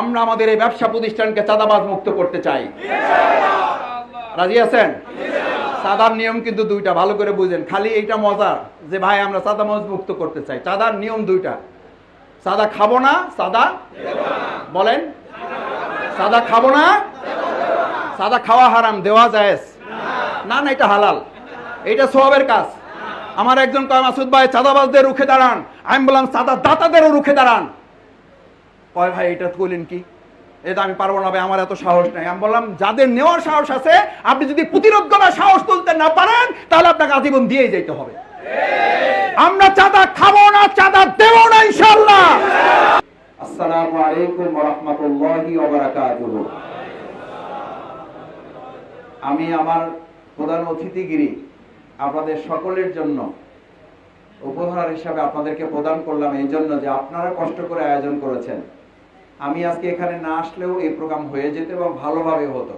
আমরা আমাদের এই ব্যবসা প্রতিষ্ঠানকে চাঁদাবাজ মুক্ত করতে চাই। রাজি আছেন? চাঁদার নিয়ম কিন্তু দুইটা, ভালো করে বুঝেন। খালি এইটা মজা যে, ভাই, আমরা চাঁদাবাজ মুক্ত করতে চাই। চাঁদার নিয়ম দুইটা। চাঁদা খাব না, চাঁদা বলেন। চাঁদা খাব না, চাঁদা খাওয়া হারাম, দেওয়া যায় না না, এটা হালাল। এটা সোয়াবের কাজ। আমার একজন কয়, মাসুদ ভাই, চাঁদাবাজদের রুখে দাঁড়ান। আমি বললাম, চাঁদা দাতাদেরও রুখে দাঁড়ান। কয় ভাই, এটা করলেন কি? এটা আমি পারব না ভাই, আমার এত সাহস নাই। আমি বললাম, যাদের নেওয়ার সাহস আছে, আপনি যদি প্রতিরোধ করার সাহস তুলতে না পারেন, তাহলে আপনাকে আজীবন দিয়ে যেতে হবে। আমরা চাঁদা খাব না, চাঁদা দেবো না ইনশাল্লাহ আসসালামু আলাইকুম রাহমাতুল্লাহি আমি আমার প্রধান অতিথিগিরি আপনাদের সকলের জন্য উপহার হিসাবে আপনাদেরকে প্রদান করলাম, এই জন্য যে আপনারা কষ্ট করে আয়োজন করেছেন। আমি আজকে এখানে না আসলেও এই প্রোগ্রাম হয়ে যেত এবং ভালোভাবে হতো।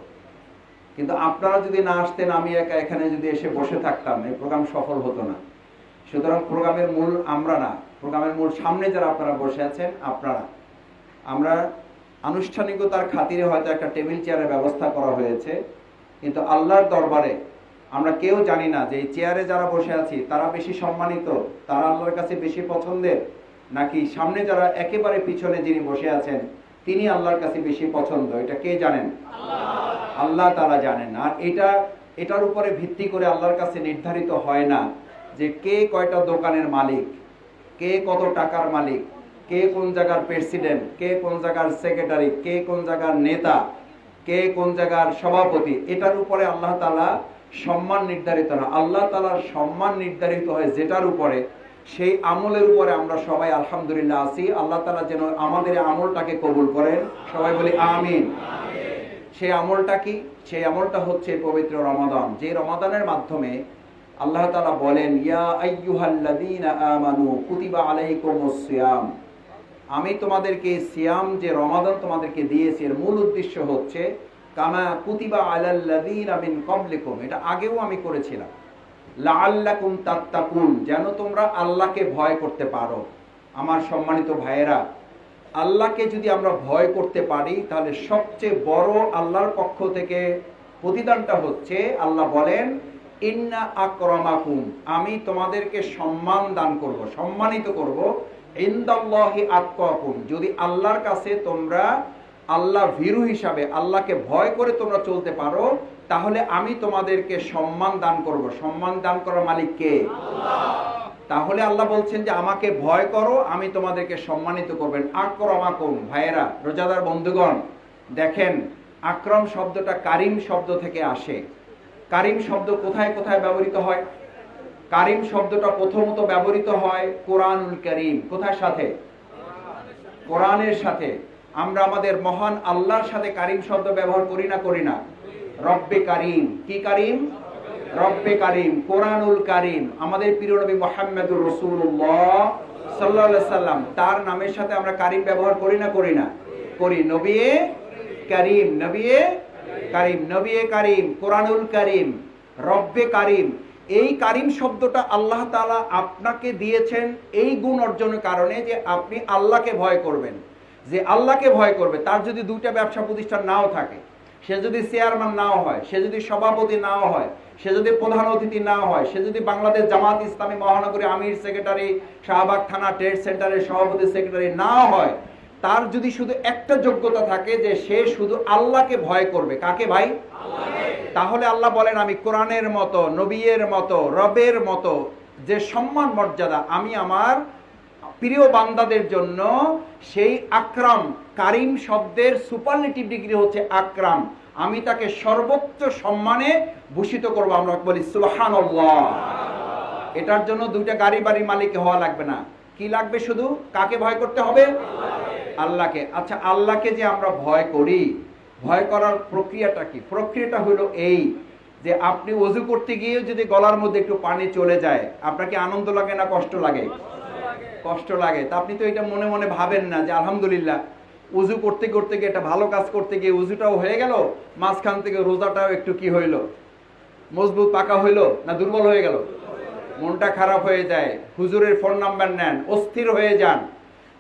কিন্তু আপনারা যদি না আসতেন, আমি একা এখানে যদি এসে বসে থাকতাম, এই প্রোগ্রাম সফল হতো না। সুতরাং প্রোগ্রামের মূল আমরা না, প্রোগ্রামের মূল সামনে যারা আপনারা বসে আছেন, আপনারা। আমরা আনুষ্ঠানিকতার খাতিরে হয়তো একটা টেবিল চেয়ারের ব্যবস্থা করা হয়েছে, কিন্তু আল্লাহর দরবারে আমরা কেউ জানি না যে এই চেয়ারে যারা বসে আছি, তারা বেশি সম্মানিত, তারা আল্লাহর কাছে বেশি পছন্দের, নাকি সামনে যারা একেবারে পিছনে যিনি বসে আছেন তিনি আল্লাহর কাছে বেশি পছন্দ, এটা কে জানেন? আল্লাহ তারা জানেন। আর এটা, এটার উপরে ভিত্তি করে আল্লাহর কাছে নির্ধারিত হয় না যে কে কয়টা দোকানের মালিক, কে কত টাকার মালিক, কে কোন জায়গার প্রেসিডেন্ট, কে কোন জায়গার সেক্রেটারি, কে কোন জায়গার নেতা, কে কোন জায়গার সভাপতি, এটার উপরে আল্লাহ তালা সম্মান নির্ধারিত না। আল্লাহ তালার সম্মান নির্ধারিত হয় যেটার উপরে সেই আমলের উপরে আমরা সবাই আলহামদুলিল্লাহ আছি। আল্লাহ তালা যেন আমাদের আমলটাকে কবুল করেন। সবাই বলি আমিন। সেই আমলটা কি? সেই আমলটা হচ্ছে পবিত্র রমাদান। যে রমাদানের মাধ্যমে আল্লাহ তাআলা বলেন আমানু আমি তোমাদেরকে সিয়াম যে রমাদান তোমাদেরকে দিয়েছি, এর মূল উদ্দেশ্য হচ্ছে, কামা কুতিবা আলাল্লাযীনা মিন ক্বাবলিকুম। এটা আগেও আমি করেছিলাম। লাআল্লাকুম তাত্তাকুন, যেন তোমরা আল্লাহকে ভয় করতে পারো। আমার সম্মানিত ভাইয়েরা, আল্লাহকে যদি আমরা ভয় করতে পারি, তাহলে সবচেয়ে বড় আল্লাহর পক্ষ থেকে প্রতিদানটা হচ্ছে, আল্লাহ বলেন, ইন্না আক্রমাকুম আমি তোমাদেরকে সম্মান দান করব, সম্মানিত করব। ইন্দাল্লাহি আত্মাকুম যদি আল্লাহর কাছে তোমরা আল্লাহ ভীরু হিসাবে আল্লাহকে ভয় করে তোমরা চলতে পারো তাহলে আমি তোমাদেরকে সম্মান দান করব। সম্মান দান করার মালিক কে? তাহলে আল্লাহ বলছেন যে আমাকে ভয় করো আমি তোমাদেরকে সম্মানিত করবেন আক্রমাকুম ভাইয়েরা রোজাদার বন্ধুগণ দেখেন আক্রম শব্দটা কারিম শব্দ থেকে আসে। কারিম শব্দ কোথায় কোথায় ব্যবহৃত হয়? কারিম শব্দটা প্রথমত ব্যবহৃত হয় কোরআনুল করিম। কোথায় সাথে। কোরআনের সাথে। আমরা আমাদের মহান আল্লাহর সাথে কারিম শব্দ ব্যবহার করি না করি না। রব্বে কারিম। কি কারিম? রব্বে কারিম। কোরআনুল কারিম। আমাদের প্রিয় নবী মোহাম্মদুর রসুল্লাহ সাল্লাহ সাল্লাম, তার নামের সাথে আমরা কারিম ব্যবহার করি না করি না। করি নবিয়ে কারিম নবিয়ে কারিম নবিয়ে কারিম, কোরআনুল কারিম, রব্বে কারিম। এই কারিম শব্দটা আল্লাহ তাআলা আপনাকে দিয়েছেন এই গুণ অর্জনের কারণে যে আপনি আল্লাহকে ভয় করবেন। যে আল্লাহকে ভয় করবে তার যদি দুইটা ব্যবসা প্রতিষ্ঠান নাও থাকে সে যদি চেয়ারম্যান নাও হয় সে যদি সভাপতি নাও হয় সে যদি প্রধান অতিথি না হয় সে যদি বাংলাদেশ জামাত ইসলামী মহানগরী আমির সেক্রেটারি শাহবাগ থানা ট্রেড সেন্টারের সভাপতি সেক্রেটারি না হয় তার যদি শুধু একটা যোগ্যতা থাকে যে সে শুধু আল্লাহকে ভয় করবে কাকে ভাই? তাহলে আল্লাহ বলেন আমি কোরআনের মতো নবীর মতো রবের মতো যে সম্মান মর্যাদা আমি আমার প্রিয় বান্দাদের জন্য সেই আকরাম, কারিম শব্দের সুপারলেটিভ ডিগ্রি হচ্ছে আকরাম। আমি তাকে সর্বোচ্চ সম্মানে ভূষিত করব। আমরা বলি সুহান এটার জন্য দুইটা গাড়ি বাড়ির মালিক হওয়া লাগবে না। কি লাগবে শুধু? কাকে ভয় করতে হবে? আল্লাহকে। আচ্ছা আল্লাহকে যে আমরা ভয় করি, ভয় করার প্রক্রিয়াটা কি? প্রক্রিয়াটা হলো এই, যে আপনি অজু করতে গিয়েও যদি গলার মধ্যে একটু পানি চলে যায় আপনাকে আনন্দ লাগে না কষ্ট লাগে? কষ্ট লাগে। তা আপনি তো এটা মনে মনে ভাবেন না যে আলহামদুলিল্লাহ, উজু করতে করতে গিয়ে একটা ভালো কাজ করতে গিয়ে উজুটাও হয়ে গেল, মাঝখান থেকে রোজাটাও একটু কি হইল? মজবুত পাকা হইল না দুর্বল হয়ে গেল? মনটা খারাপ হয়ে যায়, হুজুরের ফোন নাম্বার নেন, অস্থির হয়ে যান।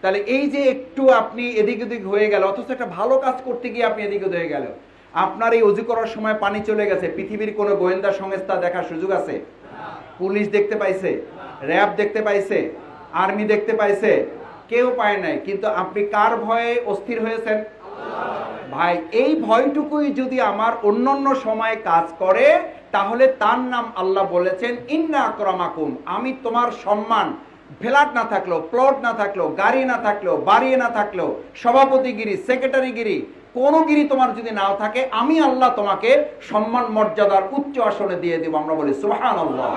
তাহলে এই যে একটু আপনি এদিক ওদিক হয়ে গেল, অথচ একটা ভালো কাজ করতে গিয়ে আপনি এদিক হয়ে গেল। আপনার এই অজু করার সময় পানি চলে গেছে, পৃথিবীর কোনো গোয়েন্দা সংস্থা দেখার সুযোগ আছে? পুলিশ দেখতে পাইছে, র্যাব দেখতে পাইছে? আর্মি দেখতে পাইছে, কেউ পায় নাই। কিন্তু আপনি কার ভয়ে অস্থির হয়েছেন? ভাই, এই ভয়টুকুই যদি আমার অন্যান্য সময়ে কাজ করে, তাহলে তার নাম আল্লাহ বলেছেন, ইন্না আকরামাকুম। আমি তোমার সম্মান। ফ্ল্যাট না থাকলেও, প্লট না থাকলেও, গাড়ি না থাকলেও, বাড়ি না থাকলেও, সভাপতিগিরি, সেক্রেটারিগিরি, কোনো গিরি তোমার যদি নাও থাকে, আমি আল্লাহ তোমাকে সম্মান, মর্যাদার উচ্চ আসনে দিয়ে দেবো। আমরা বলি সুহান আল্লাহ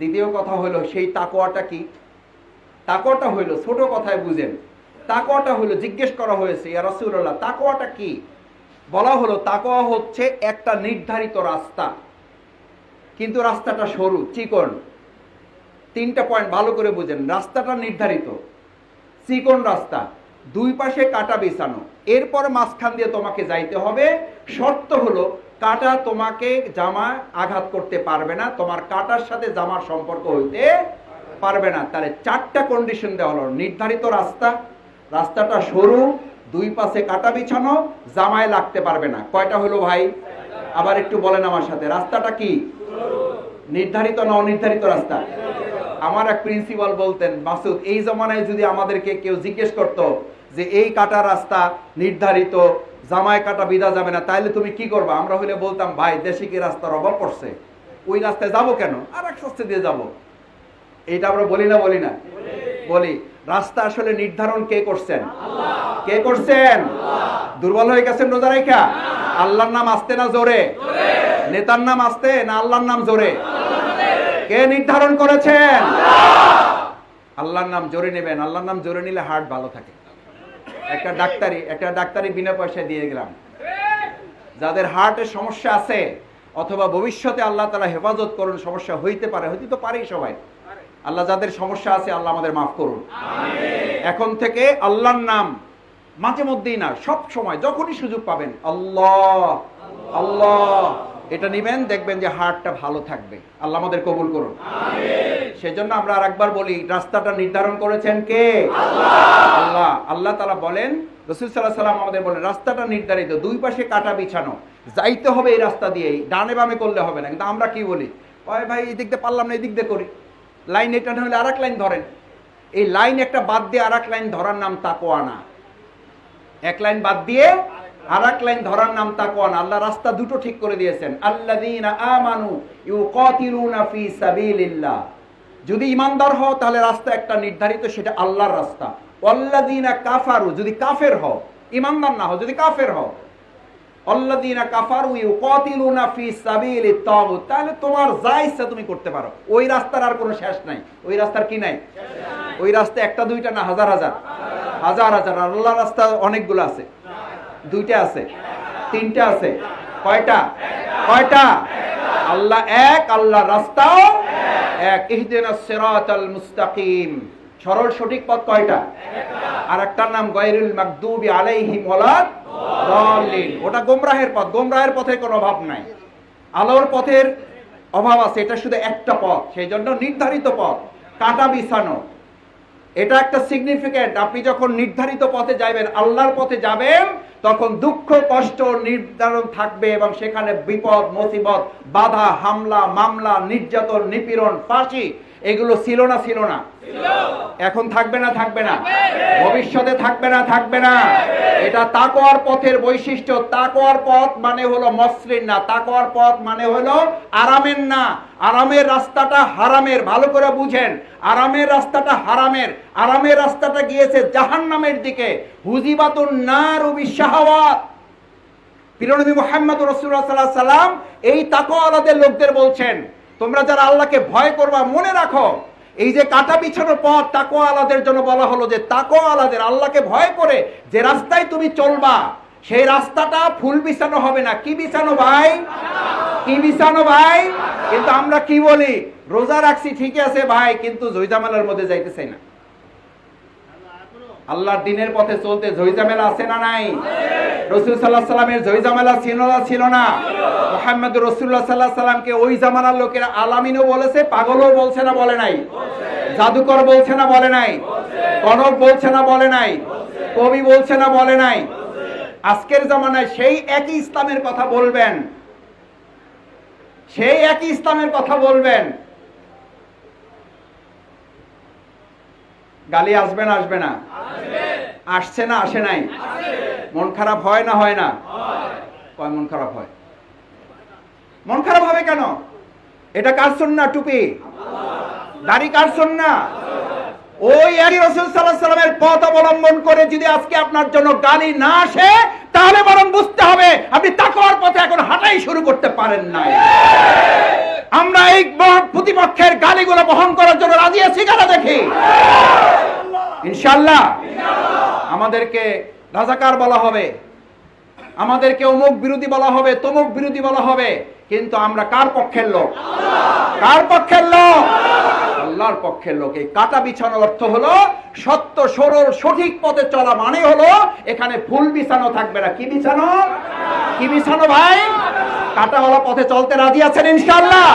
দ্বিতীয় কথা হলো, সেই তাকোয়াটা কি? তাকোয়াটা হইল ছোট কথায় বুঝেন তাকোয়াটা হইল জিজ্ঞেস করা হয়েছে, ইয়া রাসূলুল্লাহ, তাকওয়াটা কি? বলা হলো তাকোয়া হচ্ছে একটা নির্ধারিত রাস্তা, কিন্তু রাস্তাটা সরু, চিকন। তিনটা পয়েন্ট ভালো করে বুঝেন, রাস্তাটা নির্ধারিত, চিকন রাস্তা, দুই পাশে কাটা বিছানো, এরপর মাঝখান দিয়ে তোমাকে যাইতে হবে, শর্ত হলো কাটা তোমাকে জামা আঘাত করতে পারবে না, তোমার কাটার সাথে জামার সম্পর্ক হইতে পারবে না। তাহলে চারটা কন্ডিশন দেওয়া হলো। নির্ধারিত রাস্তা, রাস্তাটা সরু, দুই পাশে কাটা বিছানো, জামায় লাগতে পারবে না। কয়টা হলো ভাই? আবার একটু বলেন আমার সাথে। রাস্তাটা কি? নির্ধারিত না অনির্ধারিত রাস্তা? আমার এক প্রিন্সিপাল বলতেন, মাসুদ, এই জমানায় যদি আমাদেরকে কেউ জিজ্ঞেস করতো যে এই কাটা রাস্তা নির্ধারিত জামায় কাটা বিদা যাবে না তাইলে তুমি কি করবা? আমরা হইলে বলতাম ভাই দেশে কি রাস্তার অভাব পড়ছে? ওই রাস্তায় যাব কেন? আর এক রাস্তা দিয়ে যাব। এটা আমরা বলি না বলি না? বলি। রাস্তা আসলে নির্ধারণ কে করছেন? কে করছেন? দুর্বল হয়ে গেছেন রোজা রাইখা? আল্লাহর নাম আসতে না জোরে? নেতার নাম আসতে না আল্লাহর নাম জোরে? কে নির্ধারণ করেছেন? আল্লাহর নাম জোরে নেবেন। আল্লাহর নাম জোরে নিলে হার্ট ভালো থাকে। একটা ডাক্তারি একটা ডাক্তারি বিনা পয়সায় দিয়ে গেলাম। যাদের হার্টের সমস্যা আছে অথবা ভবিষ্যতে আল্লাহ তালা হেফাজত করুন সমস্যা হইতে পারে হইতে তো পারেই সবাই। আল্লাহ যাদের সমস্যা আছে আল্লাহ আমাদের মাফ করুন। এখন থেকে আল্লাহর নাম মাঝে মধ্যেই না সব সময় যখনই সুযোগ পাবেন আল্লাহ আল্লাহ। এটা নিবেন দেখবেন যে হার্টটা ভালো থাকবে। আল্লাহ আমাদের কবুল করুন। সেজন্য আমরা আর একবার বলি রাস্তাটা নির্ধারণ করেছেন কে? আল্লাহ। আল্লাহ। তালা বলেন রসুল সাল্লাহ সাল্লাম আমাদের বলেন রাস্তাটা নির্ধারিত দুই পাশে কাটা বিছানো। যাইতে হবে এই রাস্তা দিয়েই ডানে বামে করলে হবে না। কিন্তু আমরা কি বলি? ভাই ভাই এই দিক দিয়ে পারলাম না এই দিক দিয়ে করি। লাইন এটা না হলে আর এক লাইন ধরেন। এই লাইন একটা বাদ দিয়ে আর এক লাইন ধরার নাম তাকোয়ানা এক লাইন বাদ দিয়ে আর এক লাইন ধরার নাম তাকওয়ান আল্লাহ রাস্তা দুটো ঠিক করে দিয়েছেন। আল্লাযীনা আমানু ইউকাতিলুনা ফি সাবিলিল্লাহ। যদি ইমানদার হও, তাহলে রাস্তা একটা নির্ধারিত, সেটা আল্লাহর রাস্তা। ওয়াল্লাযীনা কাফারু, যদি কাফের হও, ইমানদার না হও, যদি কাফের হও আল্লাযীনা কাফারু ইউকাতিলুনা ফি সাবিলিত তাগুত, তাহলে তোমার যা ইচ্ছা তুমি করতে পারো। ওই রাস্তার আর কোনো শেষ নাই। ওই রাস্তার কি নাই? ওই রাস্তা একটা, দুইটা না, হাজার হাজার। হাজার হাজার। আল্লাহ রাস্তা অনেকগুলো আছে। দুইটা আছে, তিনটা আছে, কয়টা? কয়টা? আল্লাহ এক আল্লাহ রাস্তাও এক। ইহদিনাস সিরাতাল মুস্তাকিম। সরল সঠিক পথ কয়টা? আর একটার নাম গায়রুল মাগদুবি আলাইহিম ওয়ালাদ দাল্লিন। ওটা গোমরাহের পথ। গোমরাহের পথে কোনো অভাব নাই। আলোর পথের অভাব আছে। এটা শুধু একটা পথ। সেই জন্য নির্ধারিত পথ। কাটা বিছানো। এটা একটা সিগনিফিকেন্ট আপনি যখন নির্ধারিত পথে যাবেন আল্লাহর পথে যাবেন, তখন দুঃখ, কষ্ট নির্ধারণ থাকবে এবং সেখানে বিপদ, মুসিবত, বাধা, হামলা, মামলা, নির্যাতন, নিপীড়ন, ফাঁসি এগুলো ছিল না ছিল না। এখন থাকবে না থাকবে না। ভবিষ্যতে থাকবে না থাকবে না। এটা তাকোয়ার পথের বৈশিষ্ট্য। তাকোয়ার পথ মানে হলো মসৃণ না। তাকোয়ার পথ মানে হলো আরামের না। আরামের রাস্তাটা হারামের। ভালো করে বুঝেন। আরামের রাস্তাটা হারামের। আরামের রাস্তাটা গিয়েছে জাহান্নামের দিকে। হুজিবাতুন নার শাহাওয়াত পিরনবী মোহাম্মদ রসুল্লাহ সাল্লাহ সাল্লাম এই তাকওয়ালাদের লোকদের বলছেন তোমরা যারা আল্লাহকে ভয় করবা, মনে রাখো, এই যে কাটা বিছানো পথ তাকো আলাদের জন্য বলা হলো যে তাকো আলাদের আল্লাহকে ভয় করে যে রাস্তায় তুমি চলবা, সেই রাস্তাটা ফুল বিছানো হবে না। কি বিছানো ভাই? কি বিছানো ভাই? কিন্তু আমরা কি বলি? রোজা রাখছি ঠিক আছে ভাই, কিন্তু জয়জামালার মধ্যে যাইতে চাই না। আল্লাহর দিনের পথে চলতে ঝইঝামেলা আছে না নাই? রসুল সাল্লাহ সাল্লামের ঝইঝামেলা ছিল না ছিল না? মোহাম্মদ রসুল্লাহ সাল্লাহ সাল্লামকে ওই জামানার লোকেরা আলামিনও বলেছে, পাগলও বলছে না, বলে নাই? জাদুকর বলছে না, বলে নাই? কনক বলছে না, বলে নাই? কবি বলছে না, বলে নাই? আজকের জামানায় সেই একই ইসলামের কথা বলবেন। সেই একই ইসলামের কথা বলবেন। গালি আসবে না আসবে না। আসছে না, আসে নাই। মন খারাপ হয় না হয় না? কয় মন খারাপ হয়? মন খারাপ হবে কেন? এটা কার না টুপি? দাড়ি কার না ওই একই রসুল সাল্লাহ সাল্লামের পথ অবলম্বন করে যদি আজকে আপনার জন্য গালি না আসে, তাহলে বরং বুঝতে হবে, আপনি তাকওয়ার পথে এখন হাঁটাই শুরু করতে পারেন নাই। আমরা এই প্রতিপক্ষের গালিগুলো বহন করার জন্য রাজি আছি কেন দেখি? ইনশাল্লাহ আমাদেরকে রাজাকার বলা হবে। আমাদেরকে অমুক বিরোধী বলা হবে তমুক বিরোধী বলা হবে। কিন্তু আমরা কার পক্ষের লোক? কার পক্ষের লোক? আল্লাহর পক্ষের লোক। এই কাটা বিছানোর অর্থ হলো সত্য সরল সঠিক পথে চলা মানে হলো এখানে ফুল বিছানো থাকবে না। কি বিছানো? কি বিছানো ভাই? কাটাওয়ালা পথে চলতে রাজি আছেন ইনশাআল্লাহ?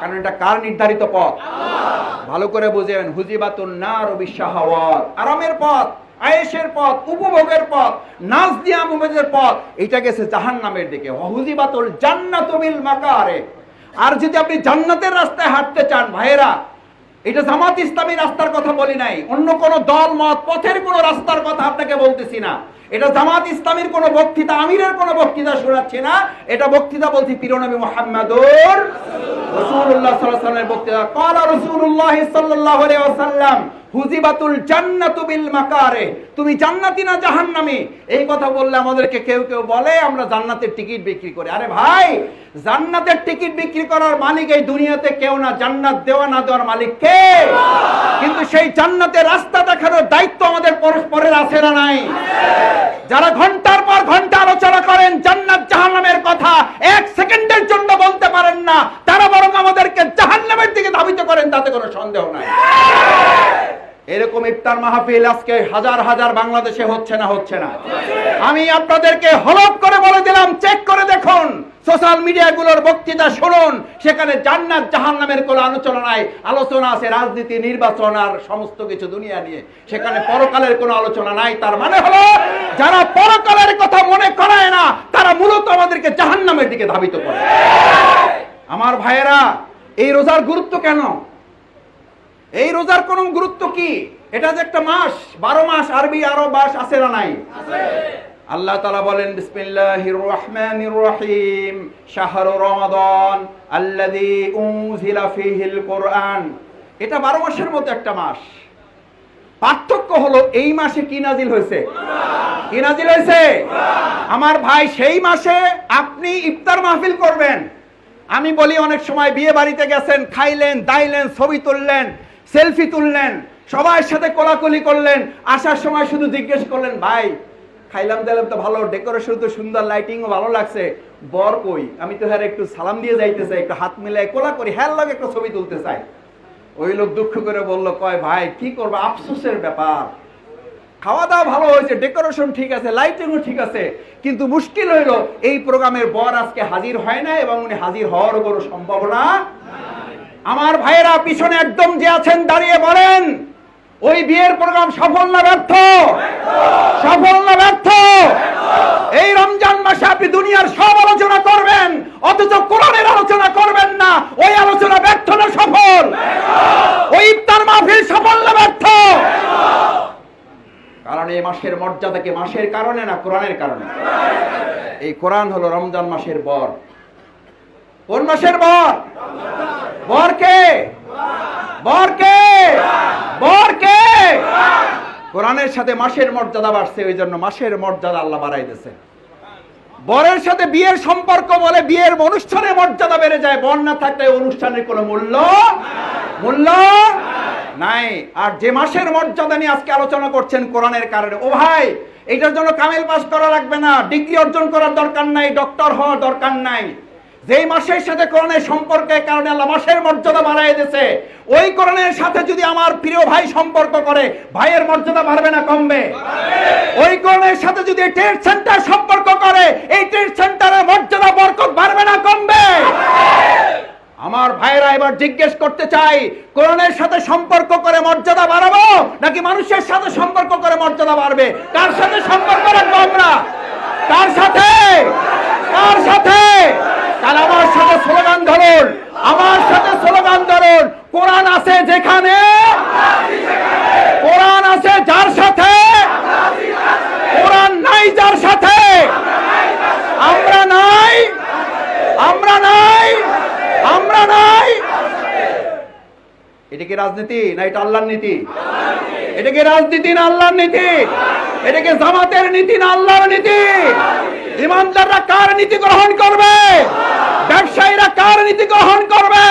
কারণ এটা কার নির্ধারিত পথ? ভালো করে বুঝেন, হুজিবাতুন নার ও বিশাহাওয়াত। আরামের পথ, আয়েশের পথ, উপভোগের পথ নাচ দিয়া মুমেদের পথ এটা গেছে জাহান্নামের দিকে। হুজিবাতুল জান্নাতু বিল মাকারে। আর যদি আপনি জান্নাতের রাস্তায় হাঁটতে চান, ভাইয়েরা, এটা জামাত ইসলামী রাস্তার কথা বলি নাই। অন্য কোন দল, মত, পথের কোন রাস্তার কথা আপনাকে বলতেছি না। এটা জামাত ইসলামের কোন বক্তৃতা, আমিরের কোন বক্তৃতা শোনাচ্ছে না। এটা বক্তৃতা বলছি পিরনবী মোহাম্মদুর রসুল্লাহ বক্তৃতা। কলা রসুল্লাহ সাল্লাহ ওয়াসাল্লাম হুজিবাতুল জান্নাতু বিল মাকারে। তুমি জান্নাতি না জাহান্নামী? এই কথা বললে আমাদেরকে কেউ কেউ বলে, আমরা জান্নাতের টিকিট বিক্রি করি। আরে ভাই, জান্নাতের টিকিট বিক্রি করার মালিক এই দুনিয়াতে কেউ না, জান্নাত দেওয়া না দেওয়ার মালিক কে? কিন্তু সেই জান্নাতের রাস্তা দেখানোর দায়িত্ব আমাদের পরস্পরের আছে না নাই? যারা ঘণ্টার পর ঘণ্টা আলোচনা করেন, জান্নাত জাহান্নামের কথা এক সেকেন্ডের জন্য বলতে পারেন না, তারা বরং আমাদেরকে জাহান্নামের দিকে ধাবিত করেন, তাতে কোনো সন্দেহ নাই। এরকম ইফতার মাহফিল আজকে হাজার হাজার বাংলাদেশে হচ্ছে না হচ্ছে না। আমি আপনাদেরকে হলপ করে বলে দিলাম চেক করে দেখুন। সোশ্যাল মিডিয়াগুলোর বক্তৃতা শুনুন। সেখানে জান্নাত জাহান্নামের কোনো আলোচনা নাই আলোচনা আছে, রাজনীতি, নির্বাচন আর সমস্ত কিছু দুনিয়া নিয়ে। সেখানে পরকালের কোনো আলোচনা নাই, তার মানে হলো যারা পরকালের কথা মনে করায় না, তারা মূলত আমাদেরকে জাহান্নামের দিকে ধাবিত করে। আমার ভাইয়েরা, এই রোজার গুরুত্ব কেন? এই রোজার কোন গুরুত্ব কি? এটা যে একটা মাস বারো মাস আরবি আরও মাস আছে না নাই? আল্লাহ তালা বলেন বিসমিল্লাহির রহমানির রহিম শাহরু রমাদান আল্লাযী উনজিলা ফীহিল কোরআন। এটা বারো মাসের মতো একটা মাস। পার্থক্য হলো এই মাসে কি নাজিল হয়েছে? কি নাজিল হয়েছে? আমার ভাই সেই মাসে আপনি ইফতার মাহফিল করবেন। আমি বলি অনেক সময় বিয়ে বাড়িতে গেছেন খাইলেন দাইলেন ছবি তুললেন সেলফি তুললেন, সবার সাথে কোলাকুলি করলেন, আসার সময় শুধু জিজ্ঞেস করলেন, ভাই, খাইলাম দিলাম তো ভালো ডেকোরেশন তো সুন্দর লাইটিংও ভালো লাগছে, বর কই? আমি তো হ্যাঁ একটু সালাম দিয়ে যাইতে চাই, একটু হাত মিলাই কোলা করি হ্যাঁ লাগে একটু ছবি তুলতে চাই। ওই লোক দুঃখ করে বলল, কয় ভাই, কি করব, আফসোসের ব্যাপার। খাওয়া দাওয়া ভালো হয়েছে ডেকোরেশন ঠিক আছে লাইটিংও ঠিক আছে, কিন্তু মুশকিল হইল, এই প্রোগ্রামের বর আজকে হাজির হয় না এবং উনি হাজির হওয়ার কোনো সম্ভাবনা আমার ভাইয়েরা পিছনে একদম যে আছেন, দাঁড়িয়ে বলেন, ওই বিয়ের প্রোগ্রাম সফল না ব্যর্থ? সফল না ব্যর্থ? এই রমজান মাসে আপনি দুনিয়ার সব আলোচনা করবেন, অথচ কোরআনের আলোচনা করবেন না, ওই আলোচনা ব্যর্থ না সফল? ওই ইফতার মাহফিল সফল না ব্যর্থ? কারণ এই মাসের মর্যাদাকে মাসের কারণে না কোরআনের কারণে? এই কোরআন হলো রমজান মাসের বর। কোন মাসের বর? বর কে বর কে বর কে কোরআনের সাথে মাসের মর্যাদা বাড়ছে ওই জন্য মাসের মর্যাদা আল্লাহ বাড়াই দিয়েছে। বরের সাথে বিয়ের সম্পর্ক বলে বিয়ের অনুষ্ঠানের মর্যাদা বেড়ে যায়, বর না থাকলে অনুষ্ঠানের কোনো মূল্য মূল্য নাই। আর যে মাসের মর্যাদা নিয়ে আজকে আলোচনা করছেন কোরআনের কারণে, ও ভাই এটার জন্য কামেল পাস করা লাগবে না, ডিগ্রি অর্জন করার দরকার নাই, ডক্টর হওয়ার দরকার নাই। যেই মাসের সাথে কোরআনের সম্পর্কের কারণে আল্লাহ মাসের মর্যাদা বাড়াই দিয়েছে, ওই কোরআনের সাথে যদি আমার প্রিয় ভাই সম্পর্ক করে, ভাইয়ের মর্যাদা বাড়বে না কমবে? ওই কোরআনের সাথে যদি ট্রেড সেন্টার সম্পর্ক করে, এই ট্রেড সেন্টারের মর্যাদা, বরকত বাড়বে না কমবে? আমার ভাইরা এবার জিজ্ঞেস করতে চাই কোরআনের সাথে সম্পর্ক করে মর্যাদা বাড়াবো, নাকি মানুষের সাথে সম্পর্ক করে মর্যাদা বাড়বে? কার সাথে সম্পর্ক রাখব আমরা? কার সাথে? কার সাথে? কাল আমার সাথে স্লোগান ধরুন, আমার সাথে স্লোগান ধরুন, কোরআন আছে যেখানে, কোরআন আছে যার সাথে, কোরআন নাই যার সাথে। আমরা নাই আমরা নাই আমরা নাই। এটা কি রাজনীতি না এটা আল্লাহর নীতি? এটা কি রাজনীতি না আল্লাহর নীতি? এটা কি জামাতের নীতি না আল্লাহর নীতি? ইমানদাররা কার নীতি গ্রহণ করবে? ব্যবসায়ীরা কার নীতি গ্রহণ করবে?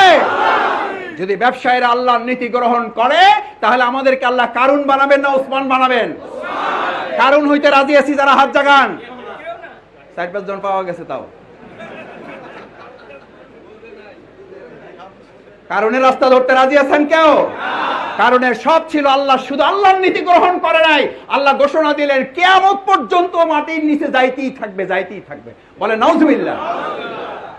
যদি ব্যবসায়ীরা আল্লাহর নীতি গ্রহণ করে তাহলে আমাদেরকে আল্লাহ কারুন বানাবেন না ওসমান বানাবেন? কারুন হইতে রাজি আছি যারা হাত জাগান। চার পাঁচ জন পাওয়া গেছে তাও। কারণের রাস্তা ধরতে রাজি আছেন কেউ? কারণের সব ছিল আল্লাহ শুধু আল্লাহর নীতি গ্রহণ করে নাই। আল্লাহ ঘোষণা দিলেন কেয়ামত পর্যন্ত মাটির নিচে যাইতেই থাকবে যাইতেই থাকবে। বলে নাউজুবিল্লাহ।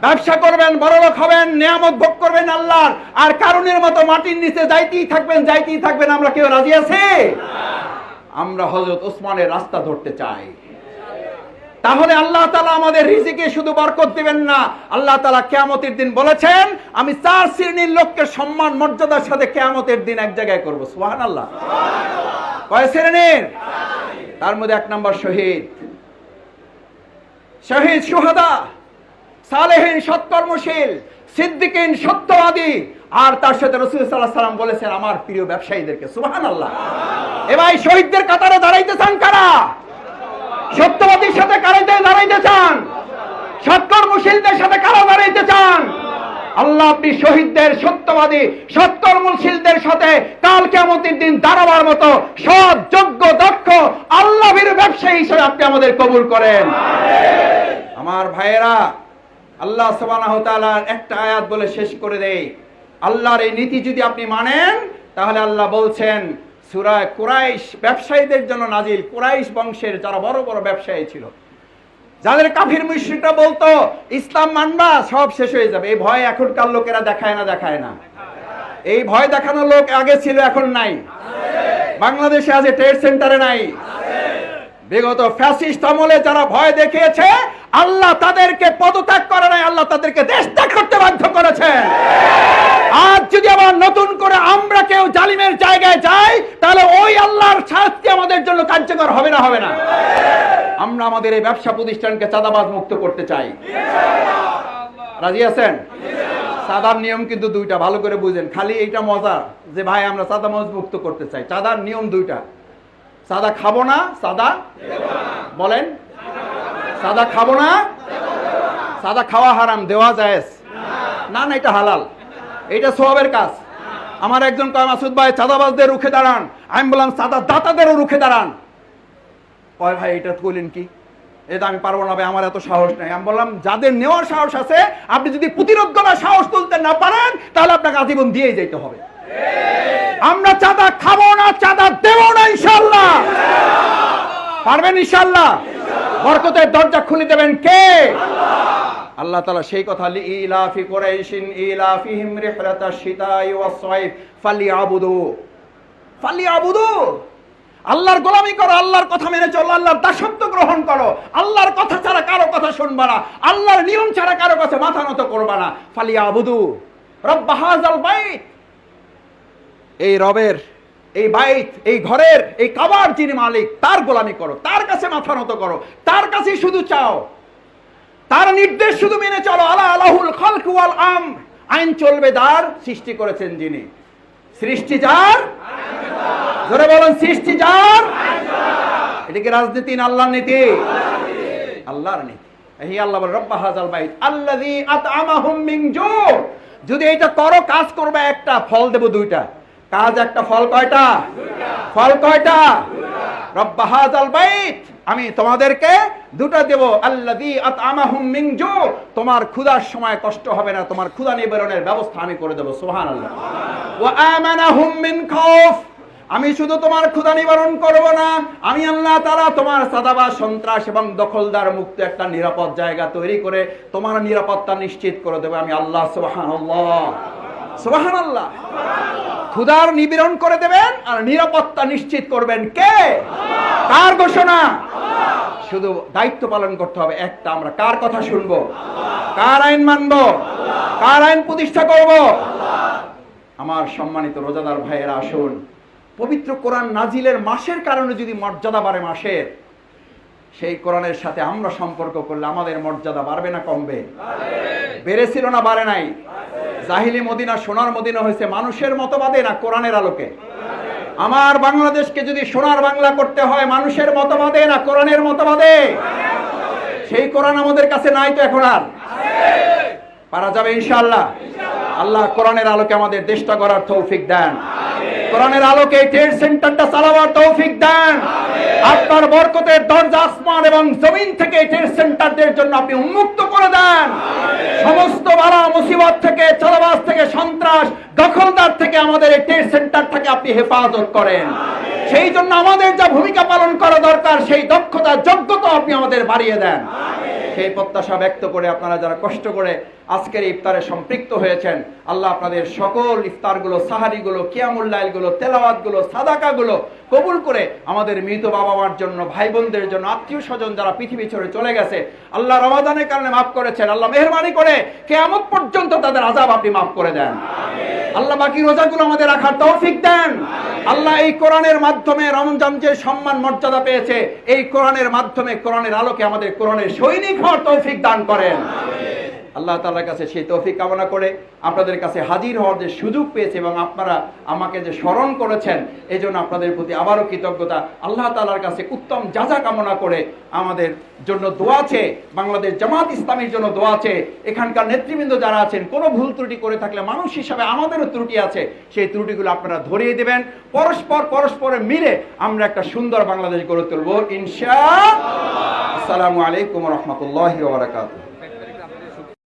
ব্যবসা করবেন বড়লোক হবেন, নিয়ামত ভোগ করবেন আল্লাহর। আর কারণের মতো মাটির নিচে যাইতেই থাকবেন যাইতেই থাকবেন, আমরা কেউ রাজি আছি? আমরা হজরত ওসমানের রাস্তা ধরতে চাই। তাহলে আল্লাহ তালা আমাদের রিজিকে শুধু বরকত দিবেন না। আল্লাহ তালা কেয়ামতের দিন বলেছেন, আমি চার শ্রেণির লোককে সম্মান, মর্যাদার সাথে কেয়ামতের দিন এক জায়গায় করব। সুহান আল্লাহ কয় শ্রেণির? তার মধ্যে এক নম্বর শহীদ। শহীদ সুহাদা। সালেহীন সৎকর্মশীল, সিদ্দিকিন সত্যবাদী। আর তার সাথে রসুল সাল্লাহ সাল্লাম বলেছেন, আমার প্রিয় ব্যবসায়ীদেরকে। সুহান আল্লাহ এবার শহীদদের কাতারে দাঁড়াইতে চান কারা? সত্যবাদীর সাথে কারাইতে দাঁড়াইতে চান? সৎকর্মশীলদের সাথে কারা দাঁড়াইতে চান? আল্লাহ আপনি শহীদদের, সত্যবাদী, সৎকর্মশীলদের সাথে কাল কেমতির দিন দাঁড়াবার মতো সৎ, যোগ্য, দক্ষ, আল্লাহর ব্যবসায়ী হিসেবে আপনি আমাদের কবুল করেন। আমার ভাইয়েরা আল্লাহ সুবহানাহু ওয়া তাআলার একটা আয়াত বলে শেষ করে দেই। আল্লাহর এই নীতি যদি আপনি মানেন, তাহলে আল্লাহ বলছেন সুরায় কুরাইশ ব্যবসায়ীদের জন্য নাজিল কুরাইশ বংশের যারা বড় বড় ব্যবসায়ী ছিল, যাদের কাফির মুশরিকরা বলতো, ইসলাম মানবা, সব শেষ হয়ে যাবে। এই ভয় এখনকার লোকেরা দেখায় না দেখায় না। এই ভয় দেখানোর লোক আগে ছিল, এখন নাই। বাংলাদেশে আজ ট্রেড সেন্টারে নাই। বিগত ফ্যাসিস্ট আমলে যারা ভয় দেখিয়েছে, আল্লাহ তাদেরকে পদত্যাগ করে নাই, আল্লাহ তাদেরকে দেশ ত্যাগ করতে বাধ্য করেছেন আজ যদি আবার নতুন করে আমরা কেউ জালিমের জায়গায় যাই, তাহলে ওই আল্লাহর শাস্তি আমাদের জন্য কার্যকর হবে না হবে না। আমরা আমাদের এই ব্যবসা প্রতিষ্ঠানকে চাঁদাবাজ মুক্ত করতে চাই। রাজি আছেন? চাঁদার নিয়ম কিন্তু দুইটা, ভালো করে বুঝেন। খালি এইটা মজা যে, ভাই, আমরা চাঁদাবাজ মুক্ত করতে চাই। চাঁদার নিয়ম দুইটা। সাদা খাব না, সাদা বলেন, সাদা খাব না, সাদা খাওয়া হারাম, দেওয়া যায় না না, এটা হালাল। এটা সোয়াবের কাজ। আমার একজন কয়, মাসুদ ভাই, চাঁদাবাজদের রুখে দাঁড়ান। আমি বললাম, চাঁদা দাতাদেরও রুখে দাঁড়ান। কয়, ভাই, এটা কইলেন কি? এটা আমি পারব না, ভাই, আমার এত সাহস নেই। আমি বললাম, যাদের নেওয়ার সাহস আছে, আপনি যদি প্রতিরোধ করার সাহস তুলতে না পারেন, তাহলে আপনাকে আজীবন দিয়েই যেতে হবে। আমরা চাঁদা খাব না, চাঁদা দেবো না ইনশাল্লাহ পারবেন ইনশাল্লাহ বরকতের দরজা খুলে দেবেন কে? আল্লাহ তালা সেই কথা ইলাফি আল্লাহর গোলামি করো, আল্লাহর কথা মেনে চলো, আল্লাহর দাসত্ব গ্রহণ করো। আল্লাহর কথা ছাড়া কারও কথা শুনবা না। আল্লাহর নিয়ম ছাড়া কারও কাছে মাথা নত করবা না। ফালিয়াবুদু। রব্বা হাযাল বাইত। এই রবের, এই বাইত, এই ঘরের, এই কাবার যিনি মালিক, তার গোলামি করো, তার কাছে মাথা নত করো, তার কাছে শুধু চাও। তার নির্দেশ শুধু মেনে চলো। আলা আলাহুল খালক ওয়াল আম। আইন চলবে যার সৃষ্টি করেছেন যিনি। সৃষ্টি যার? জোরে বলেন, সৃষ্টি যার? এটা কি রাজনীতি না আল্লাহর নীতি? আল্লাহর নীতি। এই আল্লাহ বলে, রব্বা হাজাল বাইত, আল্লাযী আত'আমাহুম মিন জু যদি এটা করো, কাজ করবে একটা, ফল দেব দুইটা। কাজ একটা ফল কয়টা? ফল কয়টা? বাইত। আমি তোমাদেরকে দুটো দেব। জু। তোমার ক্ষুধার সময় কষ্ট হবে না, তোমার ক্ষুধা নিবারণের ব্যবস্থা আমি করে দেব। সুবহানাল্লাহ। ওয়া আমানাহুম মিন আমি শুধু তোমার ক্ষুধা নিবারণ করব না, আমি আল্লাহ তারা তোমার সাদাবা, সন্ত্রাস এবং দখলদার মুক্ত একটা নিরাপদ জায়গা তৈরি করে তোমার নিরাপত্তা নিশ্চিত করে দেবে। আমি আল্লাহ সুবাহান সুবাহান আল্লাহ ক্ষুধার নিবিরণ করে দেবেন আর নিরাপত্তা নিশ্চিত করবেন কে? কার ঘোষণা? শুধু দায়িত্ব পালন করতে হবে। একটা আমরা কার কথা শুনব? কার আইন মানবো? কার আইন প্রতিষ্ঠা করব? আমার সম্মানিত রোজাদার ভাইয়েরা, আসুন। পবিত্র কোরআন নাজিলের মাসের কারণে যদি মর্যাদা বাড়ে মাসের সেই কোরআনের সাথে আমরা সম্পর্ক করলে আমাদের মর্যাদা বাড়বে না কমবে? বেড়েছিল না বাড়ে নাই? জাহিলি মদিনা, সোনার মদিনা হয়েছে মানুষের মতবাদে না কোরআনের আলোকে? আমার বাংলাদেশকে যদি সোনার বাংলা করতে হয়, মানুষের মতবাদে না কোরআনের মতবাদে? সেই কোরআন আমাদের কাছে নাই তো এখন আর? পারা যাবে ইনশাআল্লাহ। আল্লাহ কোরআনের আলোকে আমাদের দেশটা করার তৌফিক দেন। কোরআনের আলোকে ট্রেড সেন্টারটা চালাবার তৌফিক দেন। বরকতের দরজা আসমান এবং জমিন থেকে এই ট্রেড সেন্টারদের জন্য আপনি উন্মুক্ত করে দেন। সমস্ত বালা মুসিবত থেকে চালাবাস থেকে, সন্ত্রাস, দখলদার থেকে আমাদের এই সেন্টার থেকে আপনি হেফাজত করেন। সেই জন্য আমাদের যা ভূমিকা পালন করা দরকার, সেই দক্ষতা, যোগ্যতা আপনি আমাদের বাড়িয়ে দেন। সেই প্রত্যাশা ব্যক্ত করে আপনারা যারা কষ্ট করে আজকের ইফতারে সম্পৃক্ত হয়েছেন। আল্লাহ আপনাদের সকল ইফতারগুলো, সাহারিগুলো কিয়ামুল্লাইলগুলো তেলাওয়াতগুলো, সাদাকাগুলো কবুল করে আমাদের মৃত বাবা মার জন্য ভাই বোনদের জন্য আত্মীয় স্বজন যারা পৃথিবী ছেড়ে চলে গেছে, আল্লাহ রমাদানের কারণে মাফ করেছেন। আল্লাহ মেহরবানি করে কেয়ামত পর্যন্ত তাদের আজাব আপনি মাফ করে দেন। আল্লাহ বাকি রোজাগুলো আমাদের রাখার তৌফিক দেন। আল্লাহ এই কোরআনের মাধ্যমে রমজান যে সম্মান, মর্যাদা পেয়েছে, এই কোরআনের মাধ্যমে কোরআনের আলোকে আমাদের কোরআনের সৈনিক হওয়ার তৌফিক দান করেন। আল্লাহ তালার কাছে সেই তৌফিক কামনা করে আপনাদের কাছে হাজির হওয়ার যে সুযোগ পেয়েছে এবং আপনারা আমাকে যে স্মরণ করেছেন এই জন্য আপনাদের প্রতি আবারও কৃতজ্ঞতা। আল্লাহ তালার কাছে উত্তম যাজা কামনা করে আমাদের জন্য দোয়া আছে, বাংলাদেশ জামাত ইসলামের জন্য দোয়া আছে, এখানকার নেতৃবৃন্দ যারা আছেন, কোনো ভুল ত্রুটি করে থাকলে মানুষ হিসাবে আমাদেরও ত্রুটি আছে, সেই ত্রুটিগুলো আপনারা ধরিয়ে দেবেন। পরস্পর, পরস্পরে মিলে আমরা একটা সুন্দর বাংলাদেশ গড়ে তুলব ইনশা আসসালামু আলাইকুম রহমতুল্লাহ বারাকাতুহ।